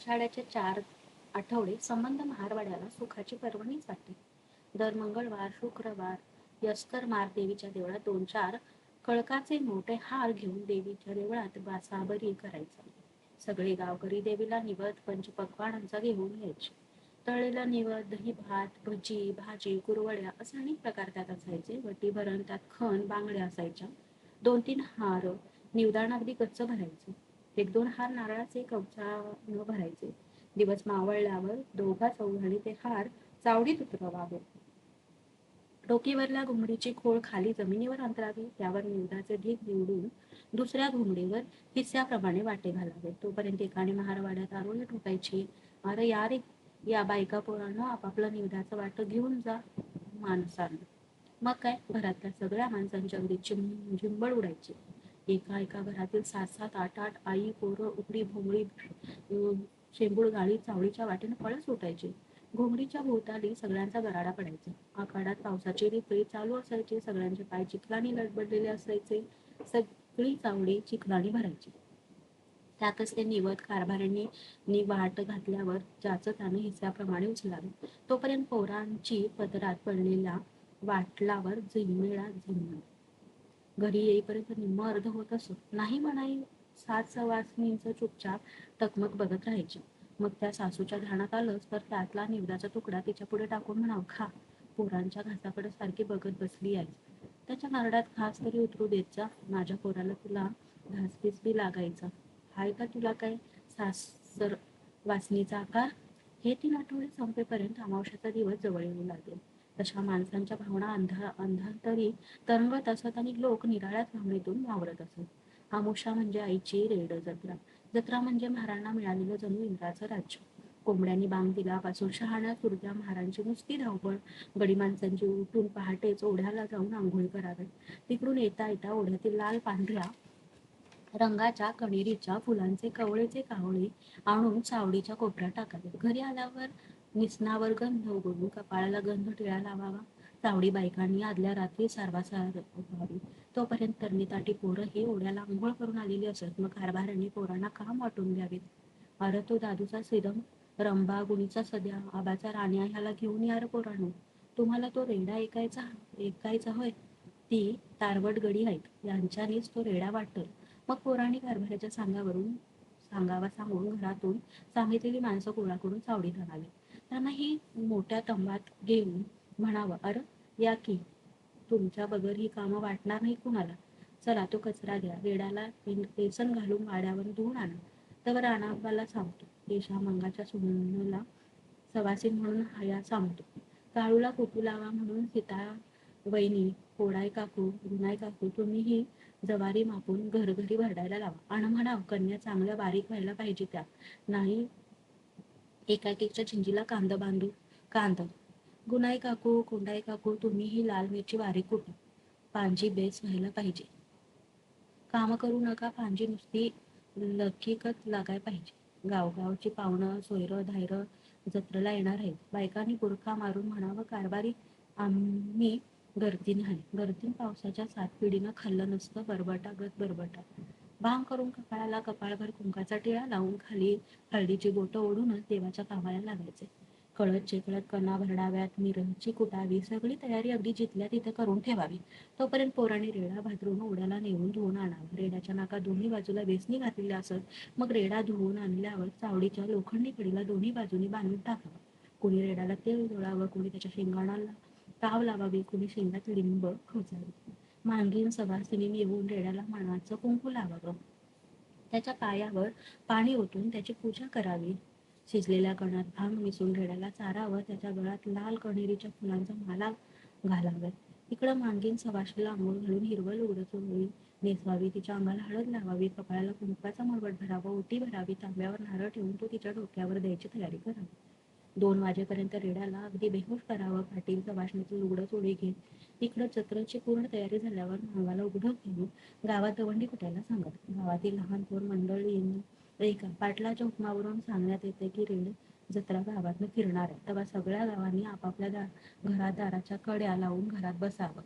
आषाढ्याचे चार आठवडे संबंध महारवाड्याला सुखाची पर्वणीच वाटते. दर मंगळवार शुक्रवार यस्कर मार देवीच्या देवळात दोन चार कळकाचे मोठे हार घेऊन देवीच्या देवळात बासाबरी करायचा. सगळे गावकरी देवीला निवद पंचपक्वानांचा घेऊन यायचे. तळलेला निवद दही भात भजी भाजी कुरवड्या असे अनेक प्रकार त्यात असायचे. वटी भरण त्यात खण बांगड्या असायच्या. दोन तीन हार निवदान अगदी कच्च भरायचे. एक दोन हार नारळाचे कवचानं भरायचे. दिवस मावळल्यावर दोघा चौघांनी ते हार चावडीत उतरवावे. डोकीवरल्या घुमडीची खोळ खाली जमिनीवर अंतरावी त्यावर निवडाचे ढीग निवडून दुसऱ्या घुमडीवर हिस्स्याप्रमाणे वाटे घालावे. तोपर्यंत एकाने महारवाड्यात आरोळी ठोकायची. अरे या रे या बायका पोरानं आपापलं निवडाचं वाट घेऊन जा माणसानं. मग काय? घरातल्या सगळ्या माणसांच्या अगदी चिं झिंबड उडायची. एका एका घरातील सात सात आठ आठ आई पोरं उकडी भोंगळी शेंबूळ गाळी चावळीच्या वाटेनं पळत सुटायची घोंगडीच्या भोवताली सगळ्यांचा गराडा पडायचा. आखाडात पावसाची रिपे चालू असायचे सगळ्यांचे पाय चिखलानी लडबडलेले असायचे. सगळी चावडी चिखलानी भरायची. त्यातच ते निवत कारभाऱ्यांनी नि वाट घातल्यावर ज्याचं त्यानं हिस्स्याप्रमाणे उचलावे. तोपर्यंत पोरांची पदरात पडलेल्या वाटलावर झिम्मेळा झिम्मड घरी येईपर्यंत निम्म अर्ध होत असत नाही म्हणाई सात सवासनींचं चुपचाप टकमक बघत राहायची. मग त्या सासूच्या ध्यानात आलंच तर त्यातला निवदाचा तुकडा तिच्या पुढे टाकून म्हणाव खा. पोरांच्या घासाकडे सारखी बघत बसली आहे त्याच्या नारडात घास तरी उतरू देत जा. माझ्या पोराला तुला घासपीस बी लागायचा. हाय का तुला काय सासर वासनीचा आकार? हे तीन आठवडे संपेपर्यंत अमावश्याचा दिवस जवळ येऊ लागेल. तशा माणसांच्या भावना अंधा अंधांतरी तरंगत असत आणि लोक निराळ्याच भावनेतून वावरत असत. आमुषा म्हणजे आईची रेड जत्रा. जत्रा म्हणजे महाराणा मिळालेलं जणू इंद्राचं राज्य. कोंबड्यांनी बांग दिल्यापासून शहाण्या सुरत्या महारांची नुसती धावपळ गडी माणसांची उठून पहाटेच ओढ्याला जाऊन आंघोळ करावे. तिकडून येता येता ओढ्यातील लाल पांढऱ्या रंगाच्या कणेरीच्या फुलांचे कवळेचे कावळे आणून सावडीच्या कोपऱ्यात टाकावे. घरी आल्यावर निसनावर गंध उघडून कपाळाला गंध टिळा लावावा. सावडी बायकांनी आदल्या रात्री सारवासार उभावी तोपर्यंत तरणी ताटी पोरं ही ओढ्याला आंघोळ करून आलेली असत. मग कारभाऱ्यांनी पोरांना काम वाटून द्यावेत. अरे तो दादूचा सिरम रंबा गुणीचा सध्या आबाचा राण्या ह्याला घेऊन यार रे पोरांनो. तुम्हाला तो रेडा ऐकायचा ऐकायचा होय? ती तारवट गडी आहेत. यांच्यानेच तो रेडा वाटल मग पोरांनी कारभाऱ्याच्या सांगावरून सांगावा सांगून घरातून सांगितलेली माणसं गोळा करून सावडीत आणावी त्यांनाही मोठ्या तंबात घेऊन म्हणावं अरे या की तुमच्या बगर ही कामं वाटणार नाही कुणाला? चला तो कचरा घ्या वेडाला बेसन घालून वाड्यावर धुवून आणा. तर राणाबाला सांगतो केशा मंगाच्या सुनला सवासीन म्हणून हया सांगतो. काळूला कुटू लावा म्हणून सीता वहिनी पोडाय काकू गुणाय काकू तुम्ही ही जवारी मापून घरघरी भरडायला लावा. आणि म्हणावं कन्या चांगल्या बारीक व्हायला पाहिजे त्या. नाही एकाएकीच्या चिंजीला कांदा बांधू. कांदा. गुणाई काकू कोंडाई काकू तुम्ही ही लाल मिरची बारीक कुठे पांजी बेस व्हायला पाहिजे. काम करू नका पांजी नुसती लकीकत लागाय पाहिजे. गावगावची पाहुणं सोयरं धायरं जत्रेला येणार आहेत. बायकांनी बुरखा मारून म्हणावं कारभारी आम्ही गर्दी नाही गर्दीन पावसाच्या सात पिढीनं खाल्लं नसतं बरबटा गत बरबटा. भांग करून कपाळाला कपाळभर कुंकाचा टिळा लावून खाली हळदीची बोटं ओढूनच देवाच्या कामाला लागायचे. कळत चिकळत कणा भरडाव्यात मिरची कुटावी सगळी तयारी अगदी जिथल्या तिथे करून ठेवावी. तोपर्यंत पोराने रेडा भाजरून ओढ्याला नेऊन धुवून आणावा. रेड्याच्या नाका दोन्ही बाजूला वेसणी घातलेल्या असत मग रेडा धुवून आणल्यावर चावडीच्या लोखंडी कडीला दोन्ही बाजूनी बांधून टाकावा. कुणी रेडाला तेल जोडावं कुणी त्याच्या शेंगाणाला ताव लावावी कुणी शेंगात लिंब खोचावी. मांगीन सभासिनी येऊन रेड्याला मानाचं कुंकू लावावं. त्याच्या पायावर पाणी ओतून त्याची पूजा करावी. शिजलेल्या कणात भांग मिसळून रेड्याला चारावं त्याच्या गळ्यात लाल कणेरीच्या फुलांचा माला घालाव्यात इकडं मांगीन सवाशीला आंघोळ घालून हिरवं लुगडं होईल नेसवावी तिच्या अंगाला हळद लावावी कपाळाला कुंकवाचा मळवट भरावा ओटी भरावी तांब्यावर नारळ ठेवून तो तिच्या डोक्यावर द्यायची तयारी करावी. दोन वाजेपर्यंत रेड्याला अगदी बेहोश करावं पाटील सवाशणीतून लुगडं चोळी घेत इकडं जत्रेची पूर्ण तयारी झाल्यावर नावाला उघडं घेऊन गावात दवंडी कुटायला सांगत. गावातील लहान थोर मंडळी एका पाटलाच्या हुकमावरून सांगण्यात येते की रेड जत्रा गावातनं फिरणार आहे. तेव्हा सगळ्या गावांनी आपापल्या दा घरात दाराच्या कड्या लावून घरात बसावं.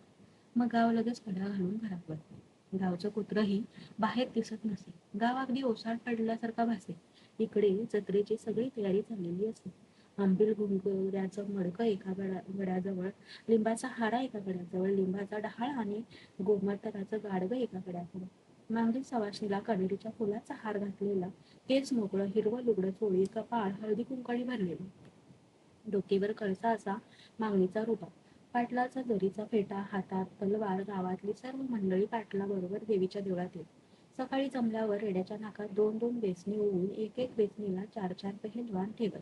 मग गाव लगेच कड्या घालून घरात बसते. गावचं कुत्रही बाहेर दिसत नसे. गाव अगदी ओसाड पडल्यासारखा भासे. इकडे जत्रेची सगळी तयारी झालेली असते. आंबील घुंगऱ्याचं मडकं एका गडा गड्याजवळ लिंबाचा हारा एका गड्याजवळ लिंबाचा डहाळ आणि गोमटराचं गाडगं एका गड्याजवळ. मागील सवाशणीला कणेरीच्या फुलाचा हार घातलेला केस मोकळं हिरवं लुगडं चोळी कपाळ हळदी कुंकाळी भरलेलं. डोकीवर कळसा असा मागणीचा रुपा पाटलाचा जरीचा फेटा हातात तलवार गावातली सर्व मंडळी पाटलाबरोबर देवीच्या देवळात येत. सकाळी जमल्यावर रेड्याच्या नाकात दोन दोन बेसणी ओवून एक एक बेसणीला चार चार पेहलवान ठेवत.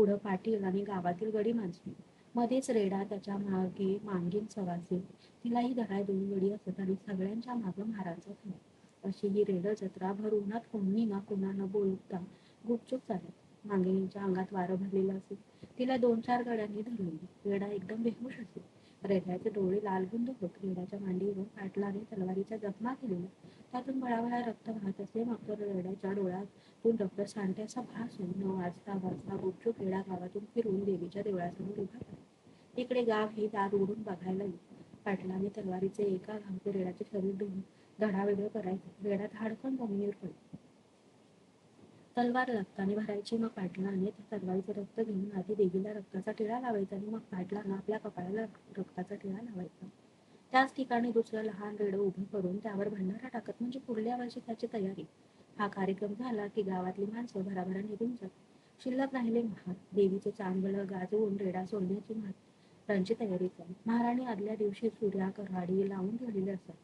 पुढं पाटील आणि गावातील गडी माणसं मध्येच रेडा त्याच्यामागे मांगीन सवासी. तिलाही धराय दोन गडी असत आणि सगळ्यांच्या मागं महाराजच थांब अशी ही रेड जत्रा भर उन्हात कोणी ना न बोलता गुपचूप चालत. मांगेच्या अंगात वारं भरलेलं असे तिला दोन चार गड्यांनी धरलेली. रेडा एकदम बेहोश असे रेड्याचे डोळे लालबुंद होत रेड्याच्या मांडीवर पाटलाने तलवारीच्या जखमा केलेल्या. त्यातून भळाभळा रक्त वाहत असले मात्र रेड्याच्या डोळ्यातून रक्त सांडण्याचा भास होऊन न वाजता वाजता गुपचूप रेडा गावातून फिरून देवीच्या देवळासमोर उभा राहिला. इकडे गाव हे दार उडून बघायला येईल. पाटलाने तलवारीचे एका घामते रेड्याचे शरीर धुवून धडावेगळे करायचे. रेडा धाडकन जमिनीवर पडले. तलवार रक्ताने भरायची मग पाटलाने त्या तलवारीचं रक्त घेऊन आधी देवीला रक्ताचा टिळा लावायचा आणि मग पाटलानं आपल्या कपाळाला रक्ताचा टिळा लावायचा. त्याच ठिकाणी दुसरं लहान रेडं उभं करून त्यावर भंडारा टाकत म्हणजे पुढल्या वर्षी त्याची तयारी. हा कार्यक्रम झाला की गावातली माणसं भराभरा निघून जात. शिल्लक राहिले महार देवीचे चांगलं गाजवून रेडा सोडण्याची त्यांची तयारी झाली महाराणी आदल्या दिवशी सूर्या कराडी लावून ठेवलेले असतात.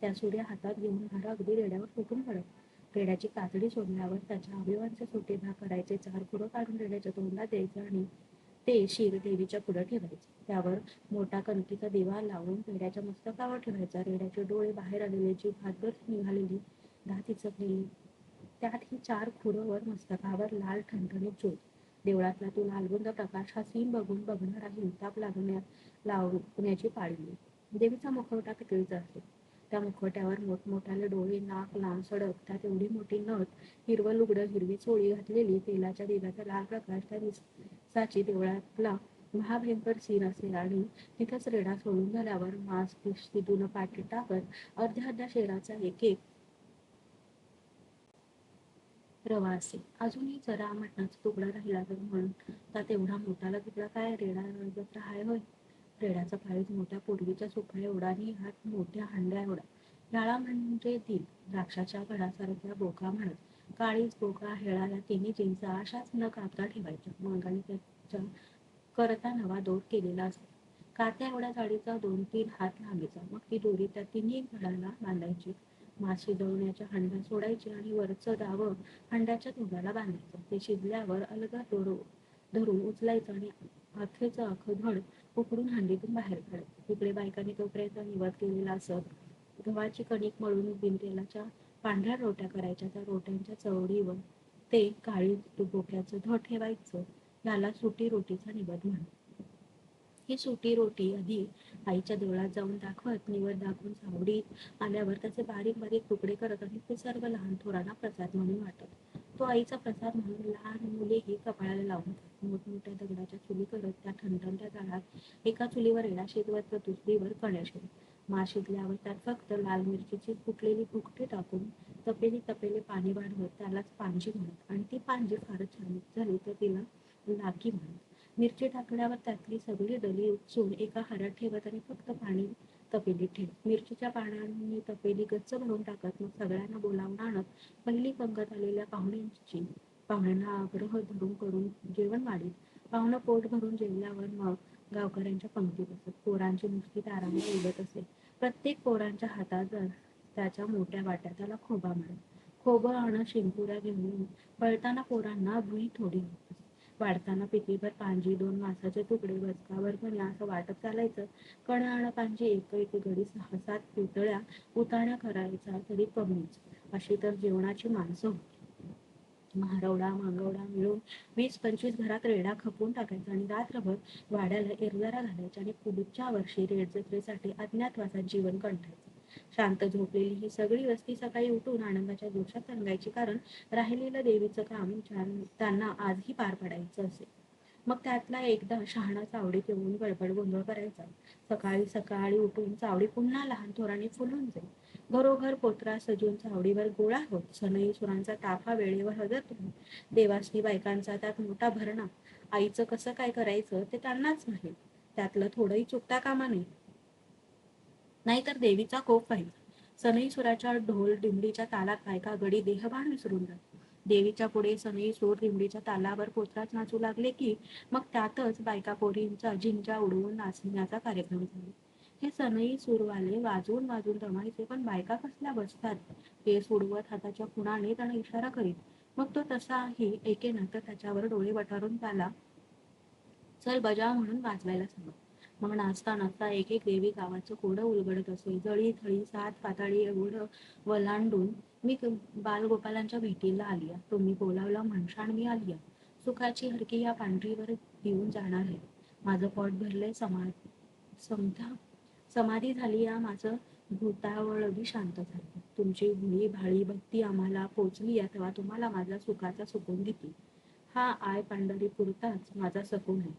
त्या सूर्या हातात घेऊन महारा अगदी रेड्यावर फुटून पडत. रेड्याची कातडी सोडल्यावर त्याच्या अवयवांचे सुटे भाग करायचे चार खुरं काढून रेड्याच्या तोंडात द्यायचं आणि ते शिर देवीच्या पुढे ठेवायचे. त्यावर मोठा कणकीचा दिवा लावून रेड्याच्या मस्तकावर ठेवायचा. रेड्याचे डोळे बाहेर आलेले जीव भातभर निघालेली दात इचकलेली. त्यात ही चार खुरंवर मस्तकावर लाल ठणठणीत ज्योत देवळातला तो लालबुंद प्रकाश हा सीन बघून बघणारा हिंताप लागण्यात लावण्याची पाळली देवीचा मुखवटा पितळीचा असतो त्या मुखवट्यावर मोठमोठाले डोळे नाक लांब सडक त्यात एवढी मोठी नथ हिरवं लुगडं हिरवी चोळी घातलेली तेलाच्या दिव्याचा लाल प्रकाश त्या दिवसाची देवळातला महाभयंकर सीन असेल. आणि तिथंच रेडा सोडून झाल्यावर मांस तिथून पाठी टाकत अर्ध्या अर्ध्या शेराचा एक एक रवा असे अजूनही जरा मटणाचा तुकडा राहिला तर म्हणून त्यात एवढा मोठाला तुकडा काय? रेडा जत्रा हाय होय. रेड्याचा पाळीत मोठ्या पूर्वीच्या सुपड्या एवढा आणि हात मोठ्या हांड्या एवढा. याळा म्हणजे दिल. द्राक्षाच्या घडासारख्या बोका म्हणत काळीच बोका हेळा या तिन्ही चिंचा अशाच न कापता ठेवायच्या. मांगाने त्याच्या करता नवा दोर केलेला असतो कात्या एवढ्या जाडीचा दोन तीन हात लांबीचा. मग ती दोरी त्या तिन्ही घडाला बांधायची. मास शिजवण्याच्या हंड्या सोडायची आणि वरचं दावं हंड्याच्या तोंडाला बांधायचं. ते शिजल्यावर अलगा दोर धरून उचलायचं आणि अखेचं अख धड उकडून हंडीतून बाहेर काढत तिकडे बायकाने तोपर्यंत निवाद केलेला असत. गव्हाची कणिक मळून बिनतेलाच्या पांढऱ्या रोट्या करायच्या. त्या रोट्यांच्या चवडीवर ते काळी बोक्याचं ध ठेवायचं. याला सुटी रोटीचा निवड म्हण ही सुटी रोटी आधी आईच्या देवळात जाऊन दाखवत निवड दाखवून सावडीत आल्यावर त्याचे बारीक बारीक तुकडे करत आणि ते सर्व लहान थोरांना प्रसाद म्हणून वाटत. तो आईचा प्रसाद म्हणून लहान मुलेही कपाळाला लावून मोठमोठ्या दगडाच्या चुली करत त्या ठणठणत्या झाडात एका चुलीवर एडा शेतवर तर दुसरीवर कण्या शिजत शिजल्यावर त्यात फक्त लाल मिरचीची फुटलेली फुकटे टाकून तपेली तपेले पाणी वाढवत त्यालाच पांजी म्हणत. आणि ती पांजी फारच छान झाली तर तिला लाकी म्हणत. मिरची टाकल्यावर त्यातली सगळी डली उचून एका हारात ठेवत आणि फक्त पाणी तपेली ठेव. मिरचीच्या पानांनी तपेली गच्च भरून टाकत मग सगळ्यांना बोलावून आणत पहिली पंगत आलेल्या पाहुण्यांची पाहुण्यांना आग्रह धरून करून जेवण वाढीत. पाहुणं पोट भरून जेवल्यावर मग गावकऱ्यांच्या पंक्तीत बसत पोरांची नुसती तारांना उडत असे. प्रत्येक पोरांच्या हातात त्याच्या मोठ्या वाट्या त्याला खोबा म्हणत. खोबं आणत शिंपुऱ्या घेऊन पळताना पोरांना भुई थोडी होत वाढताना पिकीभर पांजी दोन मासाचे तुकडे बसकावर पण असं वाटत चालायचं. कण आण पांजी एक एक घडी सहा सात पितळ्या उताण्या करायचा तरी कमीच. अशी तर जेवणाची माणसं होती. महारवडा मांगवडा मिळून वीस पंचवीस घरात रेडा खपवून टाकायचा आणि रात्रभर वाड्याला एरदारा घालायचा आणि पुढच्या वर्षी रेड जत्रेसाठी अज्ञातवासात जीवन कंठायचं शांत झोपलेली ही सगळी वस्ती सकाळी उठून आनंदाच्या जोशात रंगायची कारण राहिलेलं देवीचं काम त्यांना आजही पार पाडायचं असे. मग त्यातला एकदा शहाणा चावडीत येऊन गडबड गोंधळ करायचा. सकाळी सकाळी उठून चावडी पुन्हा लहान थोराने फुलून जाईल घरोघर पोत्रा सजून चावडीवर गोळा होत. सनई सुरांचा ताफा वेळेवर हजर होत देवासनी बायकांचा त्यात मोठा भरणा. आईचं कसं काय करायचं ते त्यांनाच नाही त्यातलं थोडंही चुकता कामा नये. नाहीतर देवीचा कोप व्हायचा सनई सुराच्या ढोल डिमडीच्या तालात बायका गडी देहभान विसरून जात. देवीच्या पुढे सनई सूर दिमडीच्या तालावर पोत्राच नाचू लागले की मग त्यातच बायका पोरींचा झिंजा उडवून नाचण्याचा कार्यक्रम झाला. हे सनई सूरवाले वाजवून वाजून रमायचे पण बायका कसल्या बसतात? ते सोडवत हाताच्या खुणाने त्याने इशारा करीत. मग तो तसाही एकेनंतर त्याच्यावर डोळे वटारून त्याला चल बजाव म्हणून वाजवायला सांगत. मग नाचता नाचता एक एक देवी गावाचं कोडं उलगडत असे जळी थळी सात पाताळी एवढं वलांडून मी बालगोपालांच्या भेटीला आलीया. तुम्ही बोलावला म्हणशान मी आलीया. सुखाची हरकी या पांढरीवर घेऊन जाणार आहे. माझं पोट भरलंय समा समजा समाधी झाली या माझं भूतावळ बी शांत झालं. तुमची भुळी भाळी भक्ती आम्हाला पोचली या तेव्हा तुम्हाला माझा सुखाचा सुकून देते हा आय पांढरी पुरताच माझा सकून आहे.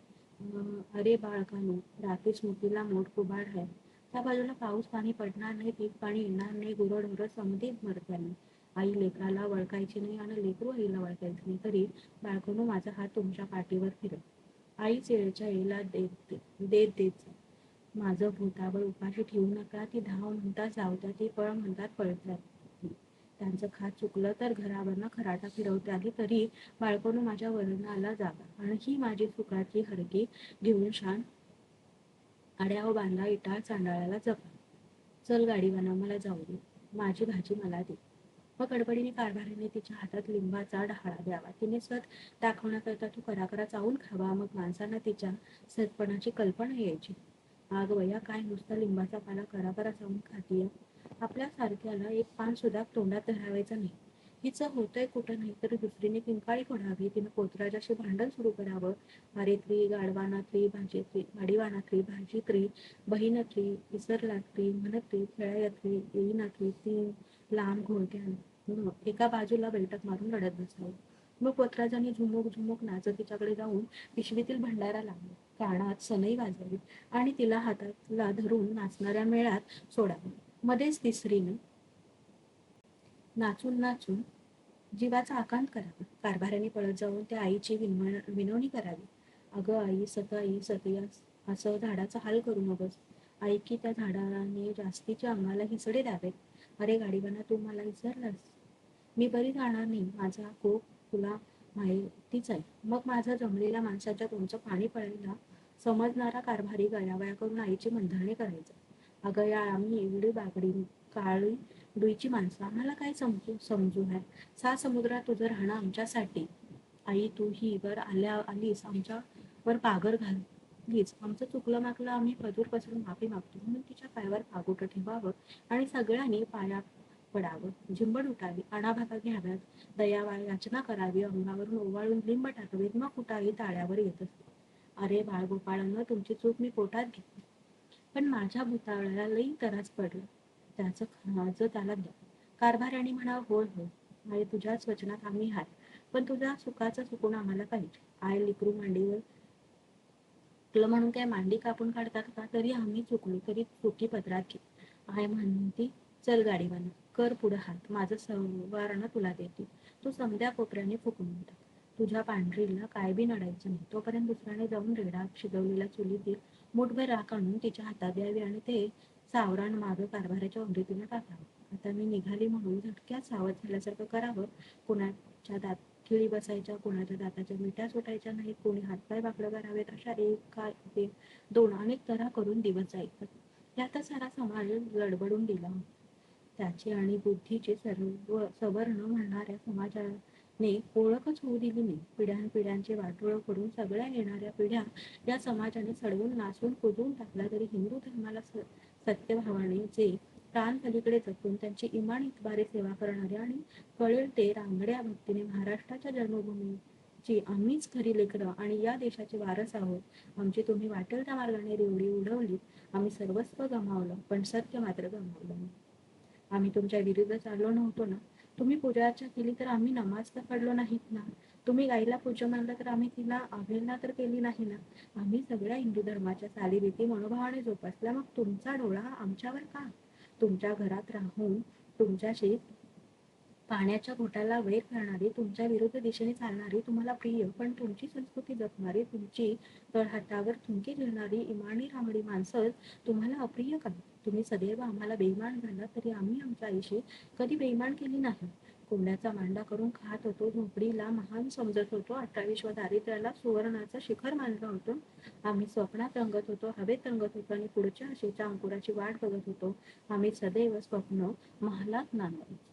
अरे बाळकानो रात्री स्मृतीला मोठ कुबाड आहे. त्या बाजूला पाऊस पाणी पडणार नाही पीक पाणी येणार नाही गुरढोरं समधीत मरत्याने आई लेकराला वळखायची नाही आणि लेकरू आईला वळखायची नाही तरी बाळकानो माझा हात तुमच्या पाठीवर फिरे आई चेळच्या येला देत देत देत जा. माझं भूतावर उपाशी ठेवू नका ती धाव म्हणतात जावत्या ती पळ म्हणतात पळतात त्यांचं खात चुकलं तर घरावरनं खराटा फिरवता आली तरी बाळकोनं माझ्या वर्णाला जागा. आणि ही माझी सुखाची हरकी घेऊन शान आड्याव बांधा इटाळ चांडाळाला जपा. चल गाडीवाना मला जाऊ दे. माझी भाजी मला दे. मग गडबडीने कारभारीने तिच्या हातात लिंबाचा डहाळा द्यावा. तिने स्वत दाखवण्याकरता तो कराकरा चावून खावा. मग माणसांना तिच्या सतपणाची कल्पना यायची. आग वया काय? नुसता लिंबाचा पाला कराकरा चावून खातीय. आपल्यासारख्याला एक पान सुद्धा तोंडात धरावायचं नाही. हिचं होतंय कुठं नाही तर दुसरीने किंकाळी फोडावी तिनं पोतराजाशी भांडण सुरू करावं. मारेत्री गाडवानातली भाजीत्री गाडीवानातली भाजीत्री बहिणत्री इसरलात्री म्हणत्री खेळायत्री येईनातली ती लांब घोळक्यान एका बाजूला बैठक मारून रडत बसावं. मग पोतराजाने झुमुक झुमुक नाचत तिच्याकडे जाऊन पिशवीतील भंडारा लावला. कानात सनई वाजवली आणि तिला हातातला धरून नाचणाऱ्या मेळ्यात सोडावं. मध्येच तिसरीनं नाचून नाचून जीवाचा आकांत करावा. कारभाराने पळत जाऊन त्या आईची विनवण विनवणी करावी. अगं आई सत आई सती असं झाडाचा हाल करू नकोस. आई की त्या झाडाने जास्तीच्या अंगाला हिसडे द्यावेत. अरे गाडीवाना तू मला विसरलास. मी बरी जाणार नाही. माझा कोप तुला माहितीच आहे. मग माझा जमलेल्या माणसाच्या तुमचं पाणी पडायला समजणारा कारभारी गयावया करून आईची मंधरणी करायचं. अगं या आम्ही एवढी बागडी काळी डुईची माणसं. आम्हाला काय समजू समजू आहे सा समुद्रात तुझं राहणं आमच्यासाठी. आई तू ही वर आल्या आलीस आमच्यावर पागर घालीस. आमचं चुकलं मागलं आम्ही पदूर पसरून माफी मागतो. म्हणून तिच्या पायावर पागोटं ठेवावं आणि सगळ्यांनी पाया पडावं. झिंबड उठावी अनाभागा घ्याव्यात. दयावा याचना करावी. अंगावरून ओवाळून लिंब टाकावीत. मग कुठाही ताळ्यावर येत असते अरे बाळगोपाळानं तुमची चूक मी पोटात घेतली. पण माझ्या भूताळाला लई तरास पडला. त्याचं खाजं त्याला द्या. कारभाऱ्याने म्हणा होय होय. आई तुझ्याच वचनात आम्ही हाय. पण तुझ्या सुखाचं चुकून आम्हाला पाहिजे. आय लिकरू मांडीवर. तुला म्हणून काय मांडी कापून काढतात का? तरी आम्ही चुकलो तरी चुकी पत्रात घे. आय म्हणती चल गाडीवाला कर पुढं हात. माझं सवारणं तुला देते तू समद्या कोपऱ्याने फुकून टाक तुझ्या पांढरीला काय बी नडायचं नाही. तोपर्यंत दुसऱ्याने जाऊन रेडा शिजवलेल्या चुलीतील मुठभर राख आणून तिच्या हातात द्यावी आणि ते सावरान मागं कारभाराच्या उमरीतीनं टाकावं. आता मी निघाली म्हणून झटक्यात सावध झाल्यासारखं करावं. कुणाच्या दात खिळी बसायच्या कोणाच्या दाताच्या मिठ्या सुटायच्या नाहीत कोणी हातपाय बाकडं करावेत अशा एक का एक दोन अनेक तऱ्हा करून दिवस जायचं. त्यातच सारा समाज गडबडून गेला. होता त्याची आणि बुद्धीचे सर्व सवर्ण म्हणणाऱ्या ने ओळखच होऊ दिली नाही. पिढ्यानपिढ्यांचे वाटोळ करून सगळ्या येणाऱ्या पिढ्या या समाजाने सडवून नासून कुजून टाकला तरी हिंदू धर्माला स- सत्यभावाने जे प्राण पलीकडे जपून त्यांची इमान इतबारे सेवा करणारे आणि कळेल ते रांगड्या भक्तीने महाराष्ट्राच्या जन्मभूमीची आम्हीच खरी लेकरं आणि या देशाचे वारस आहोत. आमची तुम्ही वाटेल त्या मार्गाने रेवडी उडवली. आम्ही सर्वस्व गमावलं पण सत्य मात्र गमावलं नाही. आम्ही तुमच्या विरुद्ध चाललो नव्हतो ना? तुम्ही पूजा अर्चा केली तर आम्ही नमाज तर पडलो नाहीत ना. तुम्ही गाईला पूज्य मानला तर आम्ही तिला अवहेलना तर केली नाही ना. आम्ही सगळ्या हिंदू धर्माच्या चालीरीती मनोभावाने जोपासल्या मग तुमचा डोळा आमच्यावर का? तुमच्या घरात राहून तुमच्याशी पाण्याच्या घोटाला वेग करणारी तुमच्या विरुद्ध दिशेने चालणारी तुम्हाला प्रिय पण तुमची संस्कृती जपणारी तुमची तळहातावर थुंकी घेणारी इमानी रामडी माणसं तुम्हाला अप्रिय का? तुम्ही सदैव आम्हाला बेईमान झाला तरी आम्ही आमच्या आईशी कधी बेईमान केली नाही. कोंबड्याचा मांडा करून खात होतो झोपडीला महान समजत होतो अठ्ठावीस व दारिद्र्याला सुवर्णाचं शिखर मानलं होतं. आम्ही स्वप्नात रंगत होतो हवेत रंगत होतो आणि पुढच्या आशेच्या अंकुराची वाट बघत होतो. आम्ही सदैव स्वप्न महालात नांदलो